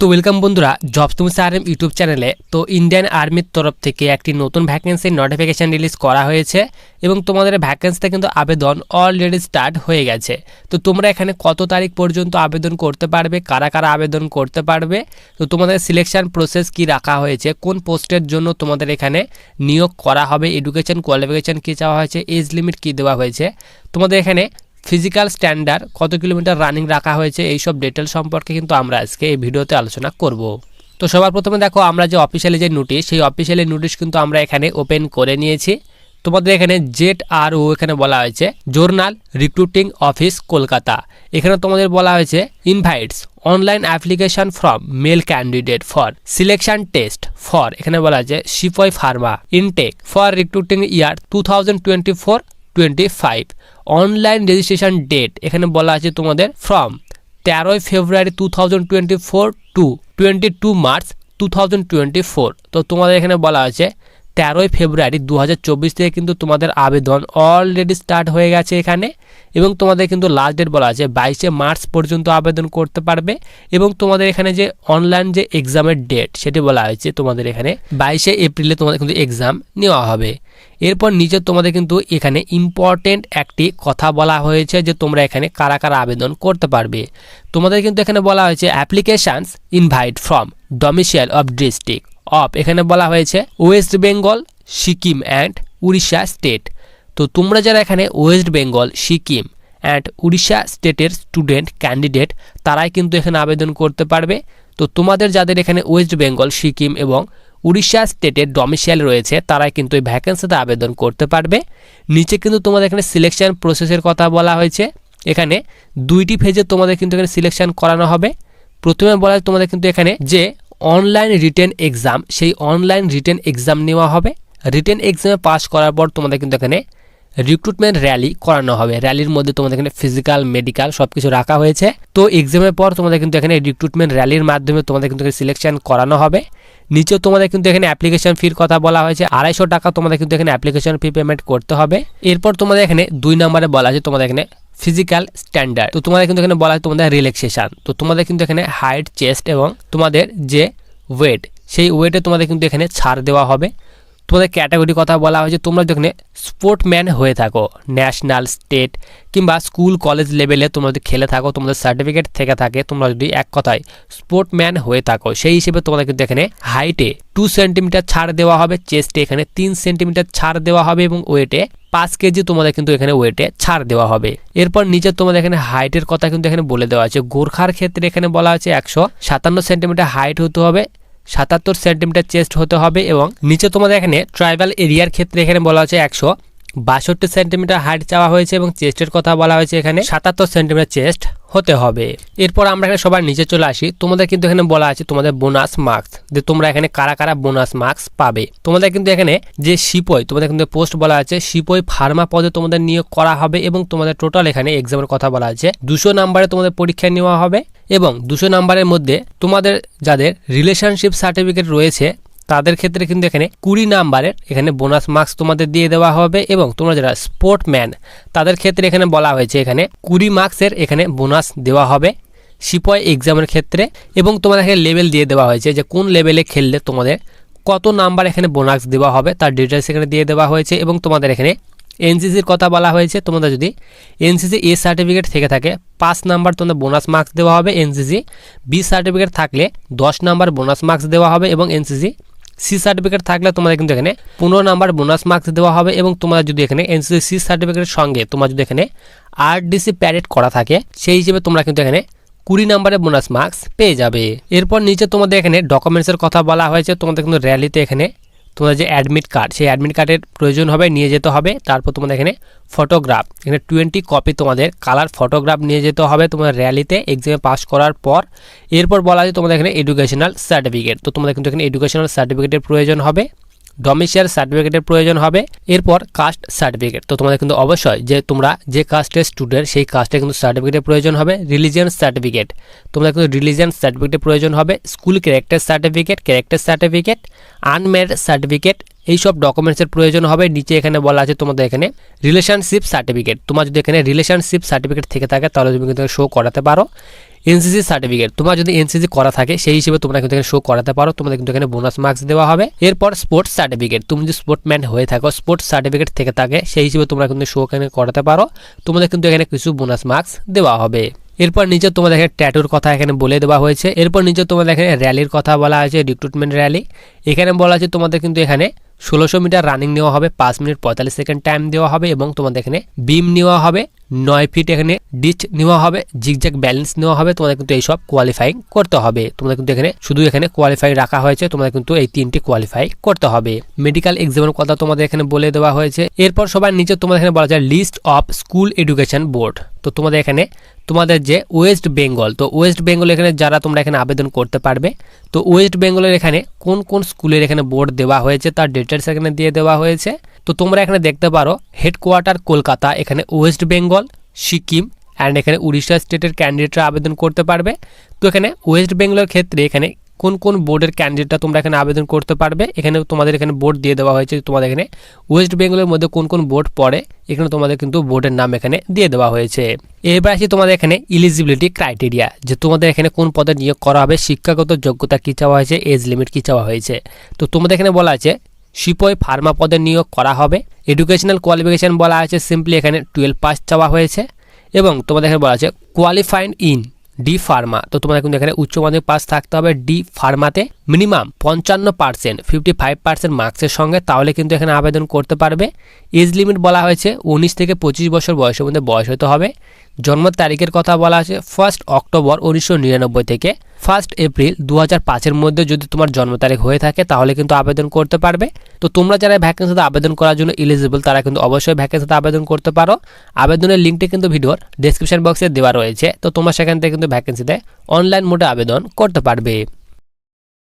তো ওয়েলকাম বন্ধুরা জবস তুমি আরএম ইউটিউব চ্যানেলে তো ইন্ডিয়ান আর্মির তরফ থেকে একটি নতুন ভ্যাকেন্সির নোটিফিকেশান রিলিজ করা হয়েছে এবং তোমাদের ভ্যাকেন্সিতে কিন্তু আবেদন অলরেডি স্টার্ট হয়ে গেছে। তো তোমরা এখানে কত তারিখ পর্যন্ত আবেদন করতে পারবে, কারা কারা আবেদন করতে পারবে, তো তোমাদের সিলেকশন প্রসেস কি রাখা হয়েছে, কোন পোস্টের জন্য তোমাদের এখানে নিয়োগ করা হবে এডুকেশন কোয়ালিফিকেশান কী চাওয়া হয়েছে এজ লিমিট কী দেওয়া হয়েছে, তোমাদের এখানে ফিজিক্যাল স্ট্যান্ডার্ড কত কিলোমিটার রানিং রাখা হয়েছে, এইসব ডিটেল সম্পর্কে কিন্তু আমরা আজকে এই ভিডিওতে আলোচনা করব। তো সবার প্রথমে দেখো, আমরা যে অফিসিয়ালি যে নোটিশ সেই অফিসিয়ালি নোটিশ কিন্তু আমরা এখানে ওপেন করে নিয়েছি। তোমাদের এখানে জেট আর ও এখানে বলা হয়েছে জোর্নাল রিক্রুটিং অফিস কলকাতা এখানে তোমাদের বলা হয়েছে invites online application from male candidate for selection test for এখানে বলা হয়েছে sepoy pharma intake for recruiting year two thousand twenty four twenty five online registration date এখানে বলা আছে তোমাদের ফ্রম তেরোই February two thousand twenty four to twenty two March two thousand twenty four তো তোমাদের এখানে বলা আছে তেরোই ফেব্রুয়ারি দু হাজার চব্বিশ থেকে কিন্তু তোমাদের আবেদন অলরেডি স্টার্ট হয়ে গেছে এখানে। এবং তোমাদের কিন্তু লাস্ট ডেট বলা আছে, বাইশে মার্চ পর্যন্ত আবেদন করতে পারবে এবং তোমাদের এখানে যে অনলাইন যে এক্সামের ডেট সেটি বলা হয়েছে তোমাদের এখানে, বাইশে এপ্রিলে তোমাদের কিন্তু এক্সাম নেওয়া হবে। এরপর নিচে তোমাদের কিন্তু এখানে ইম্পর্টেন্ট একটি কথা বলা হয়েছে যে তোমরা এখানে কারা কারা আবেদন করতে পারবে। তোমাদের কিন্তু এখানে বলা হয়েছে applications invite from domicile of district of এখানে বলা হয়েছে West Bengal Sikkim and Orissa state তো তোমরা যারা এখানে West Bengal Sikkim and Orissa স্টেটের স্টুডেন্ট ক্যান্ডিডেট তারাই কিন্তু এখানে আবেদন করতে পারবে। তো তোমাদের যাদের এখানে ওয়েস্ট বেঙ্গল সিকিম এবং উড়িষ্যা স্টেটের ডমিসাইল রয়েছে, তারাই কিন্তু এই ভ্যাকেন্সিতে আবেদন করতে পারবে। নিচে কিন্তু তোমাদের এখানে সিলেকশন প্রসেসের কথা বলা হয়েছে। এখানে দুইটি ফেজে তোমাদের কিন্তু এখানে সিলেকশন করানো হবে। প্রথমে বলা তোমাদের কিন্তু এখানে যে অনলাইন রিটেন এক্সাম সেই অনলাইন রিটেন এক্সাম নেওয়া হবে। রিটেন এক্সামে পাস করার পর তোমাদের কিন্তু এখানে রিক্রুটমেন্ট র্যালি করানো হবে। র্যালির মধ্যে তোমাদের এখানে ফিজিক্যাল মেডিকেল সব কিছু রাখা হয়েছে। তো এক্সামের পর তোমাদের কিন্তু এখানে রিক্রুটমেন্ট র্যালির মাধ্যমে তোমাদের কিন্তু সিলেকশন করানো হবে। নিচেও তোমাদের কিন্তু এখানে অ্যাপ্লিকেশন ফির কথা বলা হয়েছে। আড়াইশো টাকা তোমাদের কিন্তু এখানে অ্যাপ্লিকেশন ফি পেমেন্ট করতে হবে। এরপর তোমাদের এখানে দুই নম্বরে বলা আছে তোমাদের এখানে ফিজিক্যাল স্ট্যান্ডার্ড তো তোমাদের কিন্তু এখানে বলা হয় তোমাদের রিল্যাক্সেশন তো তোমাদের কিন্তু এখানে হাইট চেস্ট এবং তোমাদের যে ওয়েট সেই ওয়েটে তোমাদের কিন্তু এখানে ছাড় দেওয়া হবে। তোমাদের ক্যাটাগরি কথা বলা হয়েছে, তোমরা যেখানে স্পোর্টম্যান হয়ে থাকো ন্যাশনাল স্টেট কিংবা স্কুল কলেজ লেভেলে তোমরা যদি খেলে থাকো, তোমাদের সার্টিফিকেট থেকে থাকে, তোমরা যদি এক কথায় স্পোর্টম্যান হয়ে থাকো, সেই হিসেবে তোমাদের কিন্তু এখানে হাইটে টু সেন্টিমিটার ছাড় দেওয়া হবে চেস্টে এখানে তিন সেন্টিমিটার ছাড় দেওয়া হবে এবং ওয়েটে পাঁচ কেজি তোমাদের কিন্তু এখানে ওয়েটে ছাড় দেওয়া হবে। এরপর নিচে তোমাদের এখানে হাইটের কথা কিন্তু এখানে বলে দেওয়া আছে। গোর্খার ক্ষেত্রে এখানে বলা আছে একশো সাতান্ন সেন্টিমিটার হাইট হতে হবে সাতাত্তর সেন্টিমিটার চেস্ট হতে হবে এবং নিচে তোমাদের এখানে ট্রাইবাল এরিয়ার ক্ষেত্রে এখানে বলা হচ্ছে একশো বাষট্টি সেন্টিমিটার হাইট চাওয়া হয়েছে এবং চেস্টের কথা বলা হয়েছে এখানে সাতাত্তর সেন্টিমিটার চেস্ট হতে হবে। এরপর আমরা এখানে সবার নিচে চলে আসি। তোমাদের কিন্তু এখানে বলা আছে তোমাদের বোনাস মার্কস যে তোমরা এখানে কারা কারা বোনাস মার্কস পাবে। তোমাদের কিন্তু এখানে যে সিপই তোমাদের কিন্তু পোস্ট বলা আছে সিপই ফার্মা পদে তোমাদের নিয়োগ করা হবে এবং তোমাদের টোটাল এখানে এক্সামের কথা বলা আছে। দুশো নাম্বারে তোমাদের পরীক্ষা নেওয়া হবে। এবং দুশো নাম্বারের মধ্যে তোমাদের যাদের রিলেশনশিপ সার্টিফিকেট রয়েছে, তাদের ক্ষেত্রে কিন্তু এখানে কুড়ি নাম্বারের এখানে বোনাস মার্কস তোমাদের দিয়ে দেওয়া হবে এবং তোমরা যারা স্পোর্টম্যান তাদের ক্ষেত্রে এখানে বলা হয়েছে এখানে কুড়ি মার্কসের এখানে বোনাস দেওয়া হবে সিপয় এক্সামের ক্ষেত্রে এবং তোমাদের এখানে লেভেল দিয়ে দেওয়া হয়েছে যে কোন লেভেলে খেললে তোমাদের কত নাম্বার এখানে বোনাস দেওয়া হবে, তার ডিটেলস এখানে দিয়ে দেওয়া হয়েছে এবং তোমাদের এখানে এনসিসির কথা বলা হয়েছে তোমাদের যদি এনসিসি এ সার্টিফিকেট থেকে থাকে, পাঁচ নাম্বার তোমাদের বোনাস মার্কস দেওয়া হবে এনসিসি, বি সার্টিফিকেট থাকলে দশ নাম্বার বোনাস মার্কস দেওয়া হবে এবং এনসিসি, সি সার্টিফিকেট থাকলে তোমাদের কিন্তু এখানে পনেরো নাম্বার বোনাস মার্কস দেওয়া হবে এবং তোমার যদি এখানে এনসিসি সি সার্টিফিকেটের সঙ্গে তোমার যদি এখানে আরডিসি প্যারেড করা থাকে, সেই হিসেবে তোমরা কিন্তু এখানে কুড়ি নাম্বারের বোনাস মার্কস পেয়ে যাবে। এরপর নিচে তোমাদের এখানে ডকুমেন্টসের কথা বলা হয়েছে, তোমাদের কিন্তু র্যালিতে এখানে তোমাদের যে অ্যাডমিট কার্ড সেই অ্যাডমিট কার্ডের প্রয়োজন হবে, নিয়ে যেতে হবে। তারপর তোমাদের এখানে ফটোগ্রাফ এখানে টোয়েন্টি কপি তোমাদের কালার ফটোগ্রাফ নিয়ে যেতে হবে তোমাদের র্যালিতে এক্সামে পাস করার পর। এরপর বলা যায় তোমাদের এখানে এডুকেশনাল সার্টিফিকেট তো তোমাদের কিন্তু এখানে এডুকেশনাল সার্টিফিকেটের প্রয়োজন হবে। ডমিসিয়াল সার্টিফিকেটের প্রয়োজন হবে, এরপর কাস্ট সার্টিফিকেট তো তোমাদের কিন্তু অবশ্যই যে তোমরা যে কাস্টের স্টুডেন্ট সেই কাস্টের কিন্তু সার্টিফিকেটের প্রয়োজন হবে রিলিজিয়ান সার্টিফিকেট তোমাদের কিন্তু রিলিজিয়ান সার্টিফিকেটের প্রয়োজন হবে school character certificate character certificate unmarried certificate এইসব ডকুমেন্টসের প্রয়োজন হবে। নিচে এখানে বলা আছে তোমাদের এখানে রিলেশনশিপ সার্টিফিকেট তোমার যদি এখানে রিলেশনশিপ সার্টিফিকেট থেকে থাকে, তাহলে তুমি কিন্তু শো করাতে পারো। এনসিসি সার্টিফিকেট তোমার যদি এনসিসি করা থাকে, সেই হিসেবে তোমরা কিন্তু এখানে শো করাতে পারো। তোমাদের কিন্তু এখানে বোনাস মার্কস দেওয়া হবে। এরপর স্পোর্টস সার্টিফিকেট তুমি যদি স্পোর্টম্যান হয়ে থাকো স্পোর্টস সার্টিফিকেট থেকে থাকে, সেই হিসেবে তোমরা কিন্তু শো এখানে করাতে পারো। তোমাদের কিন্তু এখানে কিছু বোনাস মার্কস দেওয়া হবে। এরপর নিচে তোমাদের এখানে ট্যাটুর কথা এখানে বলে দেওয়া হয়েছে। এরপর নিচে তোমাদের এখানে র্যালির কথা বলা হয়েছে রিক্রুটমেন্ট র্যালি এখানে বলা আছে তোমাদের কিন্তু এখানে ষোলোশো মিটার রানিং নেওয়া হবে, পাঁচ মিনিট পঁয়তাল্লিশ সেকেন্ড টাইম দেওয়া হবে এবং তোমাদের এখানে বিম নেওয়া হবে। নয় ফিট এখানে ডিচ নেওয়া হবে জিগজ্যাগ ব্যালেন্স নেওয়া হবে, তোমাদের কিন্তু এইসব কোয়ালিফাইং করতে হবে। তোমাদের কিন্তু এখানে শুধু এখানে কোয়ালিফাই রাখা হয়েছে, তোমাদের কিন্তু এই তিনটি কোয়ালিফাই করতে হবে। মেডিকেল এক্সামের কথা তোমাদের এখানে বলে দেওয়া হয়েছে। এরপর সবার নিচে তোমাদের এখানে বলা যায় list of school education board তো তোমাদের এখানে, তোমাদের যে ওয়েস্ট বেঙ্গল তো ওয়েস্ট বেঙ্গল এখানে যারা তোমরা এখানে আবেদন করতে পারবে, তো ওয়েস্ট বেঙ্গলের এখানে কোন কোন স্কুলের এখানে বোর্ড দেওয়া হয়েছে, তার ডিটেলস এখানে দিয়ে দেওয়া হয়েছে। তো তোমরা এখানে দেখতে পারো হেডকোয়ার্টার কলকাতা, এখানে ওয়েস্ট বেঙ্গল সিকিম অ্যান্ড এখানে উড়িষ্যা স্টেটের ক্যান্ডিডেটরা আবেদন করতে পারবে। তো এখানে ওয়েস্ট বেঙ্গলের ক্ষেত্রে এখানে কোন কোন বোর্ডের ক্যান্ডিডেটটা তোমরা এখানে আবেদন করতে পারবে? এখানে তোমাদের এখানে বোর্ড দিয়ে দেওয়া হয়েছে তোমাদের এখানে ওয়েস্ট বেঙ্গলের মধ্যে কোন কোন বোর্ড পড়ে, এখানে তোমাদের কিন্তু বোর্ডের নাম এখানে দিয়ে দেওয়া হয়েছে। এবার আসি তোমাদের এখানে ইলিজিবিলিটি ক্রাইটেরিয়া যে তোমাদের এখানে কোন পদে নিয়োগ করা হবে, শিক্ষাগত যোগ্যতা কী চাওয়া হয়েছে এজ লিমিট কী চাওয়া হয়েছে। তো তোমাদের এখানে বলা আছে সিপই ফার্মা পদে নিয়োগ করা হবে। এডুকেশনাল কোয়ালিফিকেশান বলা আছে সিম্পলি এখানে টুয়েলভ পাস চাওয়া হয়েছে। এবং তোমাদের এখানে বলা আছে কোয়ালিফাইড ইন ডি ফার্মা তো তোমাদের কিন্তু এখানে উচ্চ মাধ্যমিক পাস থাকতে হবে ডি ফার্মাতে মিনিমাম পঞ্চান্ন পার্সেন্ট ফিফটি ফাইভ পার্সেন্ট মার্কসের সঙ্গে। তাহলে কিন্তু এখানে আবেদন করতে পারবে। এজ লিমিট বলা হয়েছে, উনিশ থেকে পঁচিশ বছর বয়সের মধ্যে বয়স হতে হবে। জন্ম তারিখের কথা বলা আছে ফার্স্ট অক্টোবর উনিশশো নিরানব্বই থেকে ফার্স্ট এপ্রিল দু হাজার পাঁচের মধ্যে যদি তোমার জন্ম তারিখ হয়ে থাকে, তাহলে কিন্তু আবেদন করতে পারবে। তো তোমরা যারা ভ্যাকেন্সিতে আবেদন করার জন্য ইলিজিবল তারা কিন্তু অবশ্যই ভ্যাকেন্সিতে আবেদন করতে পারো। আবেদনের লিঙ্কটি কিন্তু ভিডিওর ডিসক্রিপশন বক্সে দেওয়া রয়েছে। তো তোমরা সেখান থেকে কিন্তু ভ্যাকেন্সিতে অনলাইন মোডে আবেদন করতে পারবে।